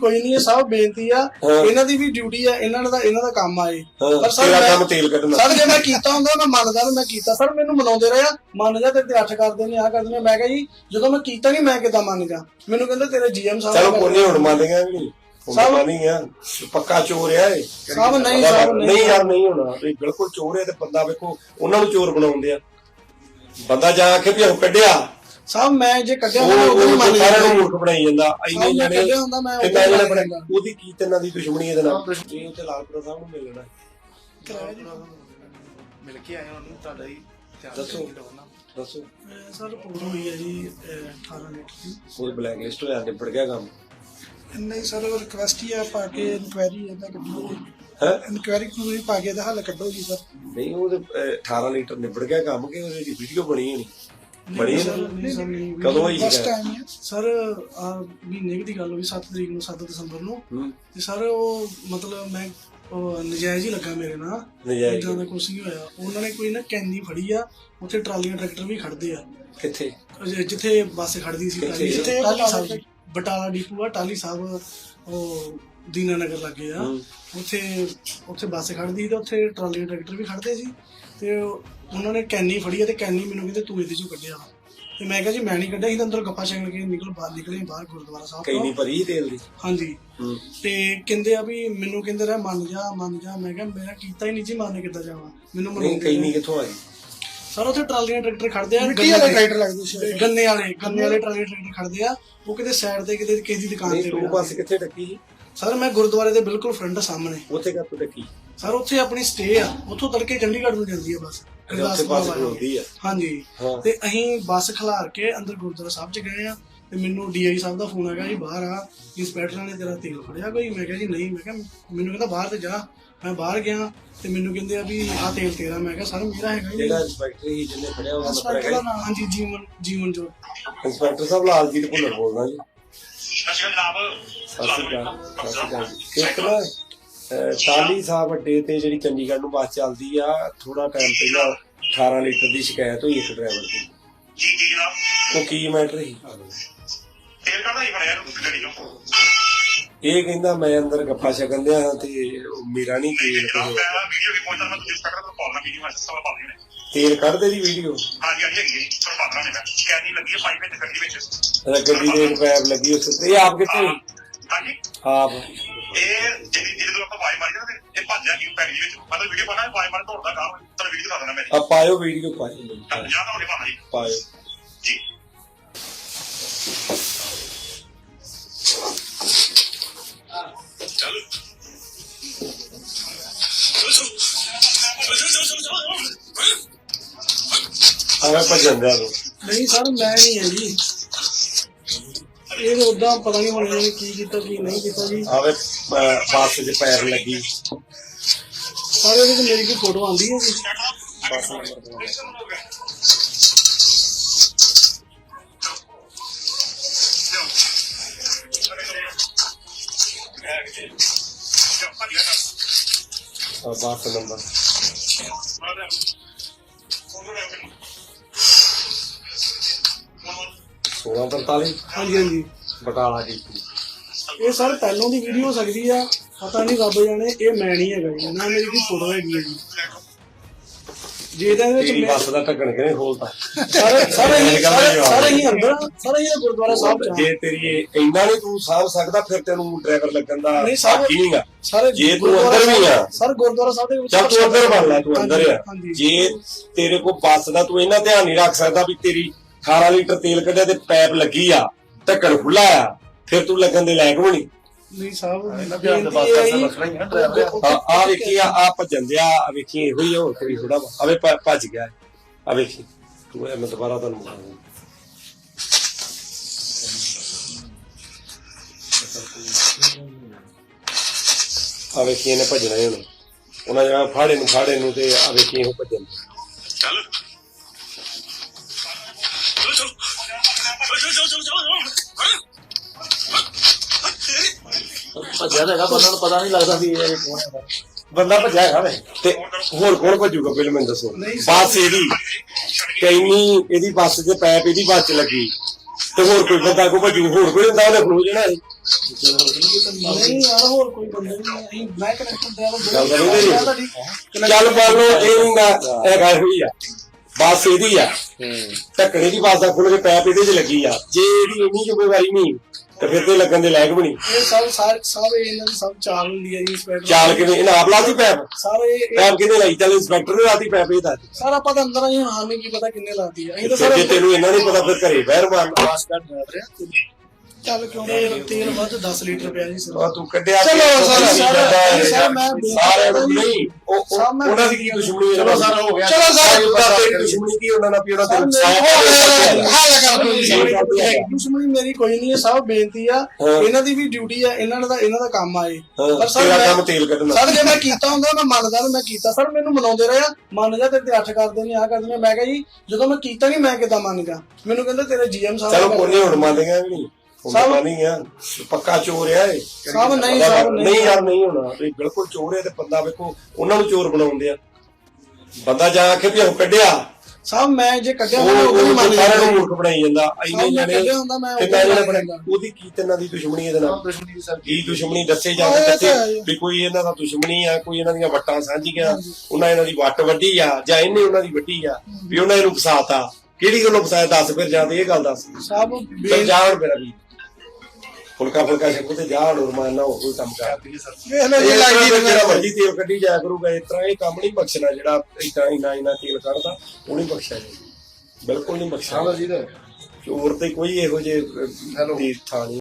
ਕੋਈ ਨਹੀਂ ਇਹ ਸਭ ਬੇਨਤੀ ਆ। ਇਹਨਾਂ ਦੀ ਵੀ ਡਿਊਟੀ ਆ ਇਹਨਾਂ ਦਾ ਇਹਨਾਂ ਦਾ ਕੰਮ ਆਏ ਹਾਂ, ਸਰ ਤੇਰਾ ਮੈਂ- ਕੰਮ ਤੇਲ ਕੱਢਣਾ ਸਰ ਜੇ ਮੈਂ ਕੀਤਾ ਹੁੰਦਾ ਮੈਂ ਮੰਨਦਾ ਨਾ ਮੈਂ ਕੀਤਾ। ਸਰ ਮੈਨੂੰ ਮਨਾਉਂਦੇ ਰਹੇ ਆ ਮੰਨ ਜਾ ਤੇਰੇ ਤੇ ਅੱਠ ਕਰਦੇ ਨੇ ਆ ਕਰਦੇ ਨੇ। ਮੈਂ ਕਿਹਾ ਜੀ ਜਦੋਂ ਮੈਂ ਕੀਤਾ ਨਹੀਂ ਮੈਂ ਕਿਦਾਂ ਮੰਨ ਜਾ? ਮੈਨੂੰ ਕਹਿੰਦੇ ਤੇਰੇ ਜੀਐਮ ਸਾਹਿਬ ਚਲੋ ਨੇ ਕੋਈ ਨਹੀਂ ਹੁਣ ਮੰਨ ਗਿਆ ਵੀ ਮੰਨ ਨਹੀਂ ਗਿਆ। ਪੱਕਾ ਚੋਰ ਆ ਇਹ। ਸਭ ਨਹੀਂ, ਸਭ ਨਹੀਂ। ਯਾਰ ਨਹੀਂ ਹੋਣਾ। ਇਹ ਬਿਲਕੁਲ ਚੋਰ ਹੈ ਤੇ ਬੰਦਾ ਵੇਖੋ ਉਹਨਾਂ ਨੂੰ ਚੋਰ ਬਣਾਉਂਦੇ ਆ। ਬੰਦਾ ਜਾ ਕੇ ਵੀ ਉਹ ਕੱਢਿਆ। ਸਾਹਿਬ ਮੈਂ ਜੇ ਕੱਢਿਆ ਉਹ ਹੁੰਦਾ ਮੈਂ ਹੀ ਉਹ ਮੰਨ ਸਾਰਿਆਂ ਨੂੰ ਮੂਰਖ ਬਣਾਈ ਜਾਂਦਾ ਇੰਨੇ ਮੈਂ ਜਣੇ ਕੱਢਿਆ ਹੁੰਦਾ ਮੈਂ ਤੇ ਮੈਂ ਹੀ ਜਿਹੜਾ ਮੰਨ ਬਣਾ ਲਿਆ ਉਹਦੀ ਕੀ ਤੇ ਦੀ ਦੁਸ਼ਮਣੀ ਇਹਦੇ ਨਾਲ? ਇਹ ਉੱਤੇ ਲਾਲਪੁਰਾ ਸਾਹਿਬ ਨੂੰ ਮਿਲਣਾ ਮਿਲ ਕੇ ਆਏ ਉਹਨੂੰ ਤੁਹਾਡਾ ਹੀ ਧਿਆਨ ਦੱਸੋ। ਦੇਣ ਦੀ ਲੋੜ ਨਾ। ਦੱਸੋ। ਅਹ ਸਰ ਰਿਪੋਰਟ ਹੋਈ ਹੈ ਜੀ ਅਹ 18 ਲੀਟਰ ਦੀ। ਉਹ ਬਲੈਕ ਲਿਸਟ ਹੋਇਆ ਨਿਬੜ ਗਿਆ ਕੰਮ? ਨਹੀਂ ਸਰ ਰਿਕਵੈਸਟ ਹੀ ਆ ਪਾ ਕੇ ਇਨਕੁਆਇਰੀ ਇਹਦਾ ਕੱਢੋ ਹੈ? ਇਨਕੁਆਇਰੀ ਨੂੰ ਪਾ ਕੇ ਇਹਦਾ ਹੱਲ ਕੱਢੋ ਜੀ ਸਰ। ਨਹੀਂ ਉਹ ਤੇ, ਅਹ, 18 ਲੀਟਰ ਨਿਬੜ ਗਿਆ ਕੰਮ ਕਿ ਉਹਦੀ ਵੀਡੀਓ ਬਣੀ ਹੋਣੀ ਬਣੀ ਕਦੋਂ ਹੋਈ ਹੈ। ਸਰ ਆ ਮਹੀਨੇ ਕੁ ਦੀ ਗੱਲ ਹੋਈ 7 ਤਰੀਕ ਨੂੰ 7 ਦਸੰਬਰ ਨੂੰ। ਤੇ ਸਰ ਉਹ ਮਤਲਬ ਮੈਂ ਉਹ ਨਜਾਇਜ਼ ਹੀ ਲੱਗਾ ਮੇਰੇ ਨਾਲ। ਨਜਾਇਜ਼? ਇਦਾਂ ਦਾ ਕੁਝ ਨਹੀਂ ਹੋਇਆ। ਉਹਨਾਂ ਨੇ ਕੋਈ ਨਾ ਕੈਨੀ ਫੜੀ ਆ ਉੱਥੇ ਟਰਾਲੀਆਂ ਟਰੈਕਟਰ ਵੀ ਖੜਦੇ ਆ। ਕਿੱਥੇ? ਜਿੱਥੇ ਬੱਸ ਖੜਦੀ ਸੀ ਟਰਾਲੀ? ਟਾਲੀ ਸਾਹਿਬ ਬਟਾਲਾ ਡਿਪੂ ਆ ਟਾਲੀ ਸਾਹਿਬ। ਉਹ ਦੀਨਾਨਗਰ ਲੱਗੇ ਆ। ਉੱਥੇ ਉੱਥੇ ਬੱਸ ਖੜਦੀ ਸੀ ਤੇ ਉੱਥੇ ਟਰਾਲੀਆਂ ਟਰੈਕਟਰ ਵੀ ਖੜਦੇ ਸੀ। ਤੇ ਉਹਨਾਂ ਨੇ ਕੈਨੀ ਫੜੀ ਤੇ ਕੈਨੀ ਮੈਨੂੰ ਕਹਿੰਦੇ ਤੂੰ ਇਹਦੇ ਚੋਂ ਕੱਢਿਆ ਤੇ ਮੈਂ ਕਿਹਾ ਜੀ ਮੈਂ ਨਹੀਂ ਕੱਢਿਆ ਸੀ ਤਾਂ ਅੰਦਰ ਗੱਪਾ ਛਕਣ ਕੇ ਨਿਕਲ ਬਾਹਰ ਨਿਕਲੇ ਬਾਹਰ ਗੁਰਦੁਆਰਾ ਸਾਹਿਬ ਨਹੀਂ ਭਰੀ ਤੇਲ ਦੀ? ਹਾਂਜੀ। ਤੇ ਕਹਿੰਦੇ ਆ ਵੀ ਮੈਨੂੰ ਕਹਿੰਦੇ ਰਿਹਾ ਮੰਨ ਜਾ ਮੰਨ ਜਾ। ਮੈਂ ਕਿਹਾ ਮੇਰਾ ਕੀਤਾ ਹੀ ਨਹੀਂ ਜੀ ਮੰਨ ਕਿੱਦਾਂ ਜਾਵਾਂ? ਮੈਨੂੰ ਰਹੇ। ਨਹੀਂ ਕਿੱਥੋਂ ਆਈ? ਸਰ ਉੱਥੇ ਟਰਾਲੀਆਂ ਟਰੈਕਟਰ ਖੜਦੇ ਆ ਮਿੱਟੀ ਵਾਲੇ ਟਰੈਕਟਰ ਲੱਗਦੇ ਸੀ ਗੰਨੇ ਵਾਲੇ ਗੰਨੇ ਵਾਲੇ ਟਰਾਲੀਆਂ ਟਰੈਕਟਰ ਖੜਦੇ ਆ ਉਹ ਕਿਤੇ ਸਾਈਡ ਤੇ ਕਿਤੇ ਕਿਸੇ ਦੀ ਦੁਕਾਨ ਤੇ ਤੂੰ। ਬੱਸ ਕਿੱਥੇ ਟੱਕੀ ਸੀ ਸਰ ਮੈਂ ਗੁਰਦੁਆਰੇ ਦੇ ਬਿਲਕੁਲ ਫਰੰਟ ਸਾਹਮਣੇ। ਉੱਥੇ ਕਾ ਤੂੰ ਟੱਕੀ ਸਰ ਉੱਥੇ ਆਪਣੀ ਸਟੇ ਆ ਉੱਥੋਂ ਤੜਕੇ ਚੰਡੀਗੜ੍ਹ ਨੂੰ ਜਾਂਦੀ ਹੈ ਬੱਸ। ਉੱਥੇ ਗੁਰਦਾਸਪੁਰ ਵਾਲੀ। ਆ। ਹਾਂਜੀ। ਤੇ ਅਸੀਂ ਬੱਸ ਖਿਲਾਰ ਕੇ ਅੰਦਰ ਗੁਰਦੁਆਰਾ ਸਾਹਿਬ ਚ ਗਏ ਆ। ਤੇ ਮੈਨੂੰ ਡੀਆਈ ਸਾਹਿਬ ਦਾ ਫੋਨ ਆਇਆ ਜੀ ਬਾਹਰ ਆ। ਇੰਸਪੈਕਟਰ ਨੇ ਤੇਰਾ ਤੇਲ ਫੜਿਆ ਕੋਈ? ਮੈਂ ਕਿਹਾ ਜੀ ਨਹੀਂ। ਮੈਂ ਕਿਹਾ ਮੈਨੂੰ ਕਹਿੰਦਾ ਬਾਹਰ ਤੇ ਜਾ। ਮੈਂ ਬਾਹਰ ਗਿਆ ਤੇ ਮੈਨੂੰ ਕਹਿੰਦੇ ਆ ਵੀ ਆਹ ਤੇਲ ਤੇਰਾ। ਮੈਂ ਕਿਹਾ ਸਰ ਮੇਰਾ ਹੈਗਾ ਜੀ। ਜਿਹੜਾ ਇੰਸਪੈਕਟਰ ਸੀ ਜਿਹਨੇ ਫੜਿਆ ਉਹਦਾ ਨੰਬਰ ਹੈਗਾ ਦਾ ਨਾਮ ਹਾਂਜੀ ਜੀਵਨ ਜੀਵਨ ਜੋ। ਜੀ। ਇੰਸਪੈਕਟਰ ਸਾਹਿਬ ਲਾਲਜੀਤ ਭੁੱਲਰ ਬੋਲਦਾ ਜੀ। ਸਤਿ ਸ਼੍ਰੀ ਅਕਾਲ। ਸਤਿ ਸ਼੍ਰੀ ਅਕਾਲ ਜੀ। ਇੱਕ ਨਾ ਅਹ, ਟਾਹਲੀ ਸਾਹਿਬ ਅੱਡੇ ਤੇ ਜਿਹੜੀ ਚੰਡੀਗੜ੍ਹ ਨੂੰ ਬੱਸ ਚੱਲਦੀ ਆ ਥੋੜਾ ਟਾਈਮ ਪਹਿਲਾਂ 18 ਲੀਟਰ ਦੀ ਸ਼ਿਕਾਇਤ ਹੋਈ ਇੱਕ ਡਰਾਈਵਰ ਦੀ। ਜੀ ਜੀ ਜਨਾਬ? ਉਹ ਕੀ ਮੈਟਰ ਸੀ? ਤੇਲ ਕਾਹਦਾ ਹੀ ਬਣਿਆ ਗੱਡੀ ਚੋਂ ਇਹ ਕਹਿੰਦਾ ਮੈਂ ਅੰਦਰ ਗੱਫਾ ਛਕਣ ਦਿਆ ਤੇ ਉਹ ਮੇਰਾ ਨਹੀਂ ਤੇਲ ਤੇ ਮੈਂ ਵੀਡੀਓ ਵੀ ਪਹੁੰਚਦਾ ਮੈਂ ਤੁਸੀਂ ਸਟਾਰਟ ਕਰ ਕਾਲ ਨਾ ਵੀਡੀਓ ਮੈਂ ਸਭ ਪਾ ਨੇ। ਤੇਲ ਕੱਢਦੇ ਦੀ ਵੀਡੀਓ ਹਾਂਜੀ ਹਾਂਜੀ ਹੈਗੀ ਹੈ ਤੁਹਾਨੂੰ ਪਾ ਦਣਾ ਮੈਂ। ਸਕੈਨਿੰਗ ਲੱਗੀ ਹੈ ਪਾਈਪ ਵਿੱਚ ਗੱਡੀ ਵਿੱਚ। ਗੱਡੀ ਦੇ ਇੱਕ ਪੈਪ ਲੱਗੀ ਉਸ ਤੇ। ਇਹ ਆਪ ਕਿੱਥੇ ਹੋਈ? ਹਾਂਜੀ। ਆਪ। ਇਹ ਜਿਹੜੀ ਜਦੋਂ ਆਪਾਂ ਵਾਈ ਮਾਰੀ ਨਾ ਤੇ ਇਹ ਭੱਜਿਆ ਕਿ ਪੈਰੀ ਵਿੱਚ? ਮਤਲਬ ਵੀਡੀਓ ਪਾਣਾ ਵਾਈ ਮਾਰ ਤੋੜਦਾ ਕੰਮ ਤੁਹਾਨੂੰ ਵੀਡੀਓ ਦਿਖਾ ਦੇਣਾ ਮੈਂ। ਆ ਪਾਇਓ ਵੀਡੀਓ ਪਾਇਓ। ਜਾਂ ਤਾਂ ਉਹਨੇ ਜੀ। ਪਾਇਓ। ਜੀ। ਭੱਜਣ ਦਿਆ ਲੋ ਨਹੀਂ ਸਰ ਮੈਂ ਨਹੀਂ ਹੈ ਜੀ। ਇਹ ਉਦਾਂ ਪਤਾ ਨਹੀਂ ਹੁਣ ਇਹਨਾਂ ਨੇ ਕੀ ਕੀਤਾ ਕੀ ਨਹੀਂ ਕੀਤਾ ਜੀ। ਆਵੇ ਬੱਸ ਦੇ ਪੈਰ ਲੱਗੀ। ਸਾਰੇ ਇਹਦੇ 'ਚ ਮੇਰੀ ਕੋਈ ਫੋਟੋ ਆਉਂਦੀ ਹੈ ਜੀ? Bus number bus number. 1643 ਹਾਂਜੀ ਹਾਂਜੀ। ਬਟਾਲਾ ਜੀ ਇਹ ਸਰ ਪਹਿਲੋਂ ਦੀ ਵੀਡੀਓ ਹੋ ਸਕਦੀ ਆ ਪਤਾ ਨਹੀਂ ਰੱਬ ਜਾਣੇ ਇਹ ਮੈਂ ਨਹੀਂ ਹੈਗਾ ਜੀ ਨਾ ਮੇਰੀ ਕੋਈ ਫੋਟੋ ਹੈਗੀ ਹੈ ਜੀ ਜੇ ਇਹਦੇ ਵਿੱਚ ਤੇਰੀ ਮੈਂ ਬੱਸ ਦਾ ਢੱਕਣ ਕਿਹਨੇ ਖੋਲਤਾ? ਸਾਰੇ ਸਾਰੇ ਹੀ ਮੇਰੇ ਗੱਲ ਦਾ ਸਾਰੇ ਜਵਾਬ ਸਾਰੇ ਹੀ ਅੰਦਰ ਸਾਰੇ ਹੀ ਗੁਰਦੁਆਰਾ ਸਾਹਿਬ ਚ ਆ। ਜੇ ਤੇਰੀ ਇਹ ਇੰਨਾ ਨਹੀਂ ਤੂੰ ਸਾਂਭ ਸਕਦਾ ਫਿਰ ਤੈਨੂੰ ਡਰਾਈਵਰ ਲੱਗਣ ਦਾ ਨਹੀਂ, ਸਾਹਿਬ- ਹੱਕ ਹੀ ਨਹੀਂਗਾ ਸਾਰੇ ਜੇ ਤੂੰ ਗੁਰਦੁਆਰਾ ਅੰਦਰ ਵੀ ਆ। ਸਰ ਗੁਰਦੁਆਰਾ ਸਾਹਿਬ ਦੇ ਵਿੱਚ ਚੱਲ ਤੂੰ ਅੰਦਰ ਬਣ ਲੈ ਤੂੰ ਅੰਦਰ ਆ। ਹਾਂਜੀ, ਜੇ ਤੇਰੇ ਕੋਲ ਬੱਸ ਦਾ ਤੂੰ ਇੰਨਾ ਧਿਆਨ ਨਹੀਂ ਰੱਖ ਸਕਦਾ ਵੀ ਤੇਰੀ 18 ਲੀਟਰ ਤੇਲ ਕੱਢਿਆ ਤੇ ਪੈਪ ਲੱਗੀ ਆ ਢੱਕਣ ਖੁੱਲਾ ਆ ਫਿਰ ਤੂੰ ਲੱਗਣ ਦੇ ਲਾਇਕ ਹੋਣੀ ਨਹੀਂ ਸਾਹਿਬ ਇਹਨਾਂ ਦੇ ਬਾਅਦ ਬੇਨਤੀ ਹੈ ਤਾਂ ਮਸਲਾ ਹੀ ਹੈ ਨਾ ਡਰਾਈਵਰ ਆ ਆ ਵੇਖੀ ਆ ਆ ਭੱਜਣ ਦਿਆ ਆ ਵੇਖੀ ਇਹੋ ਹੀ ਆ, ਹੋਰ ਕੋਈ ਥੋੜਾ ਅਵੇ ਭੱਜ ਗਿਆ। ਆ ਵੇਖੀ ਤੂੰ ਇਹ ਮੈਂ ਦੁਬਾਰਾ ਤੁਹਾਨੂੰ ਬੁਲਾਉਂਦਾ। ਆ ਵੇਖੀ ਇਹਨੇ ਭੱਜਣਾ ਹੀ ਹੁਣ। ਉਹਨਾਂ ਜਿਹੜਾ ਫਾੜੇ ਨੂੰ ਫਾੜੇ ਨੂੰ ਤੇ ਆ ਵੇਖੀ ਇਹੋ ਭੱਜਣ ਭੱਜਿਆ ਤਾਂ ਹੈਗਾ ਬੰਦਾ ਨੂੰ ਪਤਾ ਨਹੀਂ ਲੱਗਦਾ ਵੀ ਇਹ ਕੌਣ ਹੈ ਬੰਦਾ ਭੱਜਿਆ ਹੈਗਾ ਵੇ। ਤੇ ਹੋਰ ਕੌਣ ਭੱਜੂਗਾ ਪਹਿਲਾਂ ਮੈਨੂੰ ਦੱਸੋ। ਬੱਸ ਇਹਦੀ ਕੈਨੀ ਇਹਦੀ ਬੱਸ ਦੇ ਪੈਪ ਇਹਦੀ ਬੱਸ ਚ ਲੱਗੀ। ਤੇ ਹੋਰ ਕੋਈ ਬੰਦਾ ਕੋ ਭੱਜੂ ਹੋਰ ਕੋਈ ਹੁੰਦਾ ਉਹਨੇ ਖਲੋ ਜਾਣਾ ਸੀ ਨਹੀਂ ਯਾਰ ਹੋਰ ਕੋਈ ਬੰਦੇ ਨਹੀਂ ਅਸੀਂ ਮੈਂ ਕਨੈਕਟ ਦਿਆ ਤਾਂ ਚੱਲ ਤਾਂ ਲਓ ਇਹ ਹੁੰਦਾ ਇਹ ਗੱਲ ਹੋਈ ਆ। ਬੱਸ ਇਹਦੀ ਆ। ਢੱਕਣੇ ਦੀ ਬੱਸ ਦਾ ਖੁੱਲ ਕੇ ਪੈਪ ਇਹਦੇ 'ਚ ਲੱਗੀ ਆ। ਜੇ ਇਹਦੀ ਇੰਨੀ ਜ਼ਿੰਮੇਵਾਰੀ ਨਹੀਂ ਤੇ ਫਿਰ ਤੇ ਲੱਗਣ ਦੇ ਲਾਇਕ ਬਣੀ ਇਹ ਸਭ ਸਾਰੇ ਸਭ ਇਹਨਾਂ ਦੀ ਸਭ ਚਾਲ ਹੁੰਦੀ ਹੈ ਜੀ ਇੰਸਪੈਕਟਰ ਚਾਲ ਕਿਵੇਂ? ਇਹਨਾਂ ਆਪ ਲਾਤੀ ਪੈਪ? ਸਾਰੇ ਪੈਪ ਕਿਹਨੇ ਲਾਈ? ਚੱਲ ਇੰਸਪੈਕਟਰ ਨੇ ਲਾਤੀ ਪੈਪ ਇਹ ਦੱਸ ਸਰ ਆਪਾਂ ਤਾਂ ਅੰਦਰ ਆਈ ਹਾਂ ਨਹੀਂ ਕੀ ਪਤਾ ਕਿੰਨੇ ਲਾਤੀ ਆ। ਅਸੀਂ ਤਾਂ ਸਰ ਜੇ ਤੈਨੂੰ ਇਹਨਾਂ ਨਹੀਂ ਪਤਾ ਫਿਰ ਘਰੇ ਬਹਿਰ ਮਾਰਨ ਪਾਸ ਕਰ ਰਿਹਾ। ਚੱਲ ਕਿਉਂ ਤੇਲ ਤੇਲ ਵੱਧ 10 ਲੀਟਰ ਪਿਆ ਜੀ ਸਰ। ਆ ਤੂੰ ਕੱਢਿਆ ਚਲੋ ਸਰ, ਤੇਲ ਸਰ, ਕੱਢਿਆ ਸਰ, ਮੈਂ ਬੇਨਤੀ ਸਾਰਿਆਂ ਨੂੰ ਕਰਦਾ ਜੀ। ਨਹੀਂ ਉਹ- ਉਹ- ਸਰ, ਮੈਂ ਉਹਨਾਂ ਦੀ ਕੀ ਦੁਸ਼ਮਣੀ ਹੈ? ਚਲੋ ਸਰ, ਹੋ ਗਿਆ। ਚਲੋ ਸਰ। ਉਹਦਾ ਤੇਰੀ ਦੁਸ਼ਮਣੀ ਕੀ ਉਹਨਾਂ ਨਾਲ ਵੀ ਉਹਨਾਂ ਸਰ, ਤੈਨੂੰ ਮੇਰੀ- ਸਾਫ਼ ਹੱਲ ਕਰ ਦਿਓ ਜੀ। ਹੱਲ ਕਰ ਦਿਓ। ਦੁਸ਼ਮਣੀ ਮੇਰੀ ਕੋਈ ਨਹੀਂ ਹੈ ਸਭ ਬੇਨਤੀ ਆ। ਹਾਂ। ਇਹਨਾਂ ਦੀ ਵੀ ਡਿਊਟੀ ਆ ਇਹਨਾਂ ਦਾ ਇਹਨਾਂ ਦਾ ਕੰਮ ਆਏ ਹਾਂ, ਤੇਰਾ ਕੰਮ ਤੇਲ ਕੱਢਣਾ। ਸਰ ਜੇ ਮੈਂ ਕੀਤਾ ਹੁੰਦਾ ਮੈਂ ਮੰਨਦਾ ਵੀ ਮੈਂ ਕੀਤਾ। ਸਰ ਮੈਨੂੰ ਮਨਾਉਂਦੇ ਰਹੇ ਆ। ਮੰਨ ਜਾ ਤੇਰੇ ਤੇ ਅੱਠ ਕਰਦੇ ਨੇ ਆ ਕਰਦੇ ਨੇ ਮੈਂ ਕਿਹਾ ਜੀ ਜਦੋਂ ਮੈਂ ਕੀਤਾ ਨਹੀਂ ਮੈਂ ਕਿਦਾਂ ਮੰਨ ਗਿਆ? ਮੈਨੂੰ ਕਹਿੰਦੇ ਤੇਰੇ ਜੀਐਮ ਸਾਹਿਬ ਚਲੋ ਨੇ ਕੋਨੇ ਹੁਣ ਮੰਨ ਗਿਆ ਵੀ ਨਹੀਂ। ਸਭ- ਸਭ ਨਹੀਂ ਆ। ਪੱਕਾ ਚੋਰ ਆ ਇਹ। ਸਭ ਨਹੀਂ, ਸਭ ਨਹੀਂ। ਯਾਰ ਨਹੀਂ ਹੋਣਾ। ਇਹ ਬਿਲਕੁਲ ਚੋਰ ਹੈ ਤੇ ਬੰਦਾ ਵੇਖੋ ਉਹਨਾਂ ਨੂੰ ਚੋਰ ਬਣਾਉਂਦੇ ਆ। ਬੰਦਾ ਜਾ ਕੇ ਵੀ ਉਹ ਕੱਢਿਆ। ਸਾਹਿਬ ਮੈਂ ਜੇ ਕੱਢਿਆ ਉਹ ਨਹੀਂ ਮੰਨ ਸਾਰਿਆਂ ਨੂੰ ਮੂਰਖ ਬਣਾਈ ਜਾਂਦਾ ਇੰਨੇ ਮੈਂ ਜਾਣੇ ਕੱਢਿਆ ਹੁੰਦਾ ਮੈਂ ਤੇ ਮੈਂ ਜਿਹੜਾ ਨਹੀਂ ਬਣਾ ਮੰਨਦਾ। ਉਹਦੀ ਕੀ ਤੇਨਾਂ ਦੀ ਦੁਸ਼ਮਣੀ ਇਹਦੇ ਨਾਲ? ਦੁਸ਼ਮਣੀ ਸਰ। ਕੀ ਦੁਸ਼ਮਣੀ ਦੱਸੇ ਜਾ ਉਹ ਕੇ ਇਹ ਤਾਂ ਦੱਸੇ। ਵੀ ਕੋਈ ਇਹਨਾਂ ਦਾ ਦੁਸ਼ਮਣੀ ਆ ਕੋਈ ਇਹਨਾਂ ਦੀਆਂ ਵੱਟਾਂ ਸਾਂਝੀਆਂ ਉਹਨਾਂ ਇਹਨਾਂ ਦੀ ਵੱਟ ਵੱਡੀ ਆ ਜਾਂ ਇਹਨੇ ਉਹਨਾਂ ਦੀ ਵੱਡੀ ਆ ਵੀ ਉਹਨਾਂ ਇਹਨੂੰ ਫਸਾਤਾ। ਕਿਹੜੀ ਗੱਲੋਂ ਫਸਾਇਆ? ਦੱਸ ਫਿਰ ਜਾਂ ਤੇ ਇਹ ਗੱਲ ਦੱਸ। ਸਾਹਿਬ ਚੱਲ ਬੇਨ- ਜਾ ਹੁਣ ਮੇਰਾ ਵੀ ਫੁਲਕਾ ਫੁਲਕਾ ਛਕੋ ਤੇ ਜਾ ਰਮਾਨ ਨਾ ਹੋਰ ਕੋਈ ਕੰਮ ਕਰ। ਵੇਖ ਲਓ ਜੀ ਇਹ ਲੱਗਦੀ ਜਿਹੜਾ ਦੁਨੀਆ ਮਰਜ਼ੀ ਤੇਲ ਕੱਢੀ ਜਾਇਆ ਕਰੂਗਾ ਇਸ ਤਰ੍ਹਾਂ ਇਹ ਕੰਮ ਨਹੀਂ ਬਖਸ਼ਣਾ ਜਿਹੜਾ ਇਦਾਂ ਇਨਾ ਇਨਾ ਤੇਲ ਕੱਢਦਾ ਉਹ ਨਹੀਂ ਬਖਸ਼ਿਆ ਜੀ ਬਿਲਕੁਲ ਨਹੀਂ ਬਖਸ਼ਿਆ ਜੀ ਦਾ ਚੋਰ ਤੇ ਕੋਈ ਇਹੋ ਜਿਹੇ. ਦੀ ਥਾਂ ਨਹੀਂ